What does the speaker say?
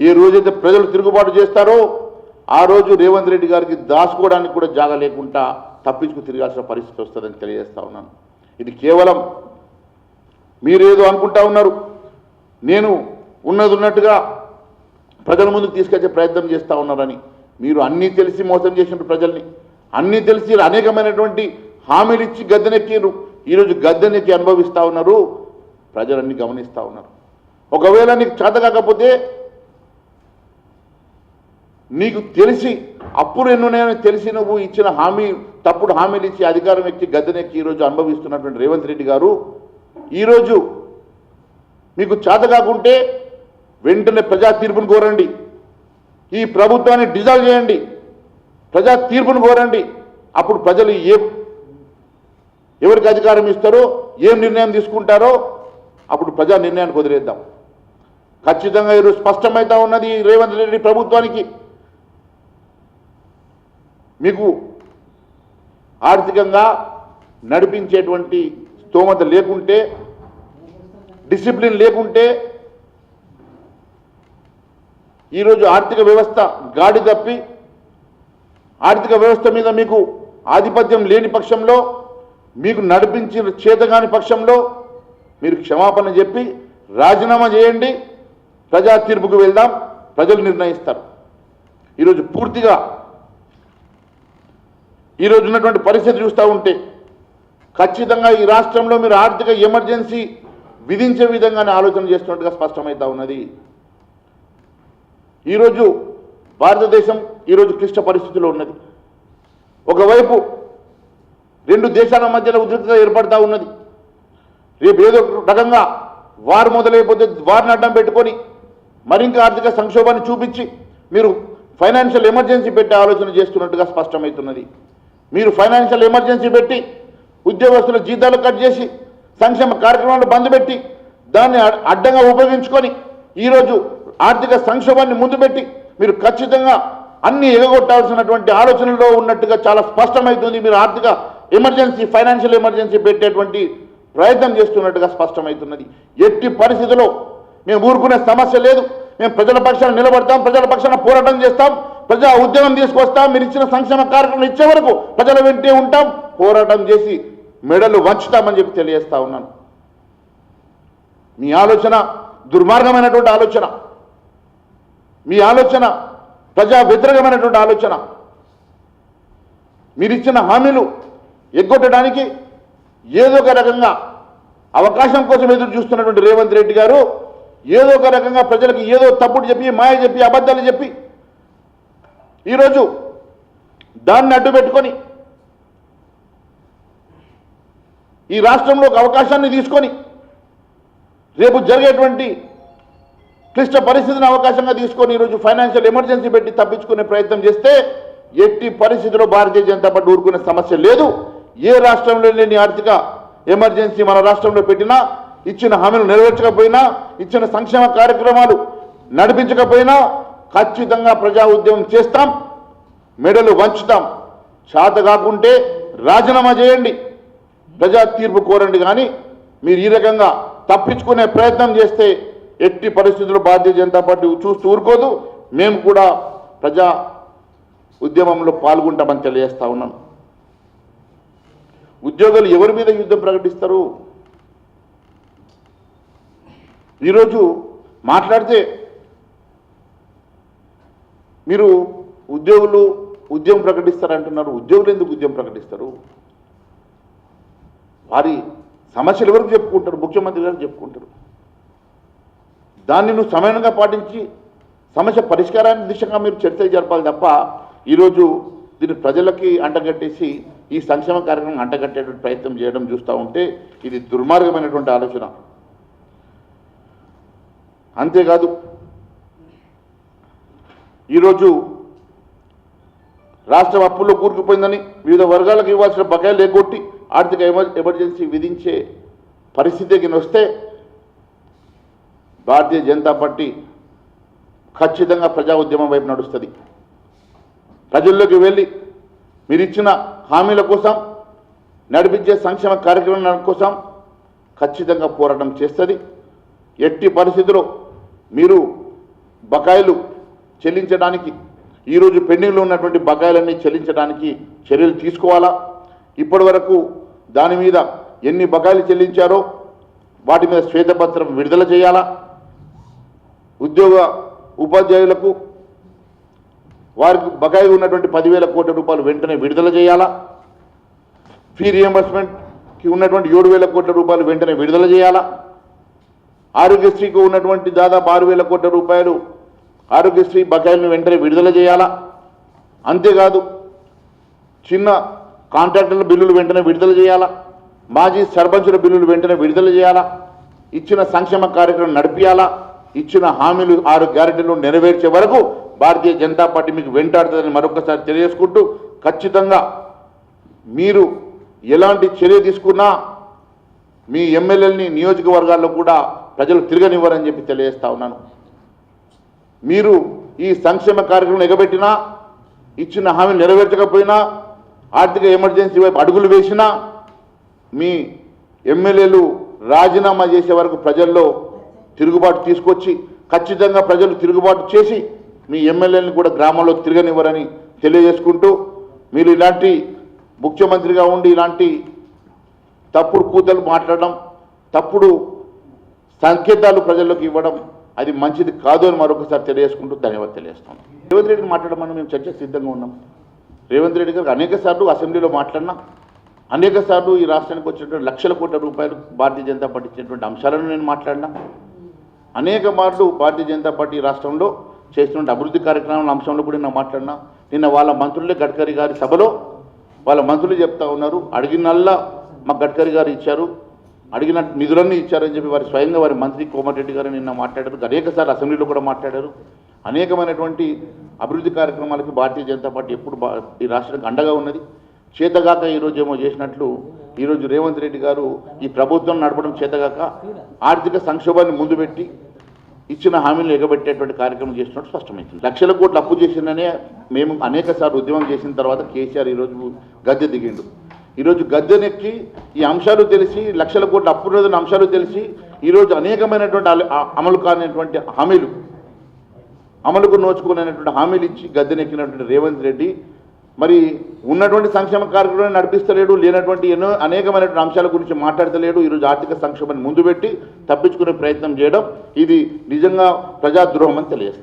ఏ రోజైతే ప్రజలు తిరుగుబాటు చేస్తారో ఆ రోజు రేవంత్ రెడ్డి గారికి దాచుకోవడానికి కూడా జాగా లేకుండా తప్పించుకు తిరగాల్సిన పరిస్థితి వస్తుందని తెలియజేస్తా ఉన్నాను. ఇది కేవలం మీరేదో అనుకుంటా ఉన్నారు. నేను ఉన్నది ఉన్నట్టుగా ప్రజల ముందుకు తీసుకొచ్చే ప్రయత్నం చేస్తూ ఉన్నారని. మీరు అన్నీ తెలిసి మోసం చేసిన ప్రజల్ని. అన్నీ తెలిసి అనేకమైనటువంటి హామీలు ఇచ్చి గద్దెనెక్కిరు ఈరోజు గద్దెనెక్కి అనుభవిస్తూ ఉన్నారు. ప్రజలన్నీ గమనిస్తూ ఉన్నారు. ఒకవేళ నీకు చేత కాకపోతే నీకు తెలిసి అప్పుడు ఎన్నున్నాయని తెలిసి నువ్వు ఇచ్చిన హామీ తప్పుడు హామీలు ఇచ్చి అధికారం ఎక్కి గద్దెనెక్కి ఈరోజు అనుభవిస్తున్నటువంటి రేవంత్ రెడ్డి గారు ఈరోజు మీకు చేత కాకుంటే వెంటనే ప్రజా తీర్పును కోరండి. ఈ ప్రభుత్వాన్ని డిజాల్వ్ చేయండి. ప్రజా తీర్పును కోరండి. అప్పుడు ప్రజలు ఏ ఎవరికి అధికారం ఇస్తారో ఏం నిర్ణయం తీసుకుంటారో అప్పుడు ప్రజా నిర్ణయానికి వదిలేద్దాం. ఖచ్చితంగా ఈరోజు స్పష్టమైతే ఉన్నది రేవంత్ రెడ్డి ప్రభుత్వానికి. మీకు ఆర్థికంగా నడిపించేటువంటి స్తోమత లేకుంటే డిసిప్లిన్ లేకుంటే ఈరోజు ఆర్థిక వ్యవస్థ గాడి తప్పి ఆర్థిక వ్యవస్థ మీద మీకు ఆధిపత్యం లేని పక్షంలో మీకు నడిపించిన చేతగాని పక్షంలో మీరు క్షమాపణ చెప్పి రాజీనామా చేయండి ప్రజా తీర్పుకు వెళ్దాం ప్రజలు నిర్ణయిస్తారు. ఈరోజు పూర్తిగా ఈరోజు ఉన్నటువంటి పరిస్థితి చూస్తూ ఉంటే ఖచ్చితంగా ఈ రాష్ట్రంలో మీరు ఆర్థిక ఎమర్జెన్సీ విధించే విధంగానే ఆలోచన చేస్తున్నట్టుగా స్పష్టమవుతా ఉన్నది. ఈరోజు భారతదేశం ఈరోజు క్లిష్ట పరిస్థితిలో ఉన్నది. ఒకవైపు రెండు దేశాల మధ్యలో ఉద్రిక్తత ఏర్పడతా ఉన్నది. రేపు ఏదో ఒక రకంగా వారు మొదలైపోతే వారిని అడ్డం పెట్టుకొని మరింత ఆర్థిక సంక్షోభాన్ని చూపించి మీరు ఫైనాన్షియల్ ఎమర్జెన్సీ పెట్టే ఆలోచన చేస్తున్నట్టుగా స్పష్టమవుతున్నది మీరు ఫైనాన్షియల్ ఎమర్జెన్సీ పెట్టి ఉద్యోగస్తుల జీతాలు కట్ చేసి సంక్షేమ కార్యక్రమాలు బంద్ పెట్టి దాన్ని అడ్డంగా ఉపయోగించుకొని ఈరోజు ఆర్థిక సంక్షోభాన్ని ముందు పెట్టి మీరు ఖచ్చితంగా అన్ని ఎగగొట్టాల్సినటువంటి ఆలోచనలో ఉన్నట్టుగా చాలా స్పష్టమవుతుంది మీరు ఆర్థిక ఎమర్జెన్సీ ఫైనాన్షియల్ ఎమర్జెన్సీ పెట్టేటువంటి ప్రయత్నం చేస్తున్నట్టుగా స్పష్టమవుతున్నది ఎట్టి పరిస్థితిలో మేము ఊరుకునే సమస్య లేదు. మేము ప్రజల పక్షాన నిలబడతాం ప్రజల పక్షాన పోరాటం చేస్తాం. ప్రజా ఉద్యమం తీసుకొస్తాం మీరు ఇచ్చిన సంక్షేమ కార్యక్రమం ఇచ్చే వరకు ప్రజల వెంటే ఉంటాం పోరాటం చేసి మెడలు వంచుతామని చెప్పి తెలియజేస్తా ఉన్నాను. మీ ఆలోచన దుర్మార్గమైనటువంటి ఆలోచన. మీ ఆలోచన ప్రజా వ్యతిరేకమైనటువంటి ఆలోచన. మీరిచ్చిన హామీలు ఎగ్గొట్టడానికి ఏదో ఒక రకంగా అవకాశం కోసం ఎదురు చూస్తున్నటువంటి రేవంత్ రెడ్డి గారు ఏదో ఒక రకంగా ప్రజలకు ఏదో తప్పుడు చెప్పి మాయ చెప్పి అబద్ధాలు చెప్పి ఈరోజు దాన్ని అడ్డు పెట్టుకొని ఈ రాష్ట్రంలో ఒక అవకాశాన్ని తీసుకొని రేపు జరిగేటువంటి క్లిష్ట పరిస్థితిని అవకాశంగా తీసుకొని ఈరోజు ఫైనాన్షియల్ ఎమర్జెన్సీ పెట్టి తప్పించుకునే ప్రయత్నం చేస్తే ఎట్టి పరిస్థితిలో భారతీయ జనతా పార్టీ ఊరుకునే సమస్య లేదు. ఏ రాష్ట్రంలో లేని ఆర్థిక ఎమర్జెన్సీ మన రాష్ట్రంలో పెట్టినా ఇచ్చిన హామీలు నెరవేర్చకపోయినా ఇచ్చిన సంక్షేమ కార్యక్రమాలు నడిపించకపోయినా ఖచ్చితంగా ప్రజా ఉద్యమం చేస్తాం మెడలు వంచుతాం. చేత కాకుంటే రాజీనామా చేయండి. ప్రజా తీర్పు కోరండి కానీ మీరు ఈ రకంగా తప్పించుకునే ప్రయత్నం చేస్తే ఎట్టి పరిస్థితుల్లో భారతీయ జనతా పార్టీ చూస్తూ ఊరుకోదు. మేము కూడా ప్రజా ఉద్యమంలో పాల్గొంటామని తెలియజేస్తా ఉన్నాను ఉద్యోగులు ఎవరి మీద యుద్ధం ప్రకటిస్తారు? ఈరోజు మాట్లాడితే మీరు ఉద్యోగులు ఉద్యమం ప్రకటిస్తారంటున్నారు. ఉద్యోగులు ఎందుకు ఉద్యమం ప్రకటిస్తారు? వారి సమస్యలు ఎవరికి చెప్పుకుంటారు? ముఖ్యమంత్రి గారు చెప్పుకుంటారు. దాన్ని నువ్వు సమయంగా పాటించి సమస్య పరిష్కారాన్ని దిశగా మీరు చర్చలు జరపాలి తప్ప ఈరోజు దీన్ని ప్రజలకి అంటగట్టేసి ఈ సంక్షేమ కార్యక్రమం అంటగట్టేటువంటి ప్రయత్నం చేయడం చూస్తూ ఉంటే ఇది దుర్మార్గమైనటువంటి ఆలోచన. అంతేకాదు ఈరోజు రాష్ట్రం అప్పుల్లో కూరుకుపోయిందని వివిధ వర్గాలకు ఇవ్వాల్సిన బకాయిలు ఎగ్గొట్టి ఆర్థిక ఎమర్జెన్సీ విధించే పరిస్థితికి వస్తే భారతీయ జనతా పార్టీ ఖచ్చితంగా ప్రజా ఉద్యమం వైపు నడుస్తుంది. ప్రజల్లోకి వెళ్ళి మీరు ఇచ్చిన హామీల కోసం నడిపించే సంక్షేమ కార్యక్రమాల కోసం ఖచ్చితంగా పోరాటం చేస్తుంది. ఎట్టి పరిస్థితిలో మీరు బకాయిలు చెల్లించడానికి ఈరోజు పెండింగ్లో ఉన్నటువంటి బకాయిలన్నీ చెల్లించడానికి చర్యలు తీసుకోవాలా? ఇప్పటి వరకు దాని మీద ఎన్ని బకాయిలు చెల్లించారో వాటి మీద శ్వేతపత్రం విడుదల చేయాలా? ఉద్యోగ ఉపాధ్యాయులకు వారికి బకాయి ఉన్నటువంటి పదివేల కోట్ల రూపాయలు వెంటనే విడుదల చేయాలా? ఫీ రియంబర్స్మెంట్కి ఉన్నటువంటి ఏడు వేల కోట్ల రూపాయలు వెంటనే విడుదల చేయాలా? ఆరోగ్యశ్రీకి ఉన్నటువంటి దాదాపు ఆరు వేల కోట్ల రూపాయలు ఆరోగ్యశ్రీ బకాయిలను వెంటనే విడుదల చేయాలా? అంతేకాదు చిన్న కాంట్రాక్టర్ల బిల్లులు వెంటనే విడుదల చేయాలా? మాజీ సర్పంచుల బిల్లులు వెంటనే విడుదల చేయాలా? ఇచ్చిన సంక్షేమ కార్యక్రమం నడిపియాలా? ఇచ్చిన హామీలు ఆరు గ్యారెంటీలు నెరవేర్చే వరకు భారతీయ జనతా పార్టీ మీకు వెంటాడుతుందని మరొకసారి తెలియజేసుకుంటూ ఖచ్చితంగా మీరు ఎలాంటి చర్య తీసుకున్నా మీ ఎమ్మెల్యేలని నియోజకవర్గాల్లో కూడా ప్రజలు తిరగనివ్వరని చెప్పి తెలియజేస్తా ఉన్నాను. మీరు ఈ సంక్షేమ కార్యక్రమం ఎగబెట్టినా ఇచ్చిన హామీలు నెరవేర్చకపోయినా ఆర్థిక ఎమర్జెన్సీ వైపు అడుగులు వేసినా మీ ఎమ్మెల్యేలు రాజీనామా చేసే వరకు ప్రజల్లో తిరుగుబాటు తీసుకొచ్చి ఖచ్చితంగా ప్రజలు తిరుగుబాటు చేసి మీ ఎమ్మెల్యేలను కూడా గ్రామంలో తిరగనివ్వరని తెలియజేసుకుంటూ మీరు ఇలాంటి ముఖ్యమంత్రిగా ఉండి ఇలాంటి తప్పుడు కూతలు మాట్లాడడం తప్పుడు సంకేతాలు ప్రజల్లోకి ఇవ్వడం అది మంచిది కాదు అని మరొకసారి తెలియజేసుకుంటూ ధన్యవాదాలు తెలియజేస్తాం రేవంత్ రెడ్డిని మాట్లాడమని మేము చర్చకు సిద్ధంగా ఉన్నాం. రేవంత్ రెడ్డి గారు అనేక సార్లు అసెంబ్లీలో మాట్లాడినా అనేక సార్లు ఈ రాష్ట్రానికి వచ్చినటువంటి లక్షల కోట్ల రూపాయలు భారతీయ జనతా పార్టీ ఇచ్చినటువంటి అంశాలను నేను మాట్లాడినా అనేక మార్లు భారతీయ జనతా పార్టీ ఈ రాష్ట్రంలో చేస్తున్న అభివృద్ధి కార్యక్రమాల అంశంలో కూడా నేను మాట్లాడినా నిన్న వాళ్ళ మంత్రులే గడ్కరీ గారి సభలో వాళ్ళ మంత్రులు చెప్తా ఉన్నారు అడిగినల్లా మాకు గడ్కరీ గారు ఇచ్చారు అడిగిన నిధులన్నీ ఇచ్చారని చెప్పి వారి స్వయంగా వారి మంత్రి కోమటిరెడ్డి గారు నిన్న మాట్లాడారు. అనేకసార్లు అసెంబ్లీలో కూడా మాట్లాడారు. అనేకమైనటువంటి అభివృద్ధి కార్యక్రమాలకి భారతీయ జనతా పార్టీ ఎప్పుడు ఈ రాష్ట్రానికి అండగా ఉన్నది. చేతగాక ఈరోజు ఏమో చేసినట్లు ఈరోజు రేవంత్ రెడ్డి గారు ఈ ప్రభుత్వం నడపడం చేతగాక ఆర్థిక సంక్షోభాన్ని ముందు పెట్టి ఇచ్చిన హామీలు ఎగబెట్టేటువంటి కార్యక్రమం చేసినట్టు స్పష్టమైంది. లక్షల కోట్లు అప్పు చేసిందనే మేము అనేక సార్లు ఉద్యమం చేసిన తర్వాత కేసీఆర్ ఈరోజు గద్దె దిగిండు. ఈరోజు గద్దెనెక్కి ఈ అంశాలు తెలిసి లక్షల కోట్ల అప్పు రోజున అంశాలు తెలిసి ఈరోజు అనేకమైనటువంటి అమలు కానిటువంటి హామీలు అమలుకు నోచుకునేటువంటి హామీలు ఇచ్చి గద్దెనెక్కినటువంటి రేవంత్ రెడ్డి మరి ఉన్నటువంటి సంక్షేమ కార్యక్రమాన్ని నడిపిస్తలేడు లేనటువంటి ఎన్నో అనేకమైనటువంటి అంశాల గురించి మాట్లాడతలేడు ఈరోజు ఆర్థిక సంక్షేమాన్ని ముందు పెట్టి తప్పించుకునే ప్రయత్నం చేయడం ఇది నిజంగా ప్రజాద్రోహం అని తెలియజేస్తుంది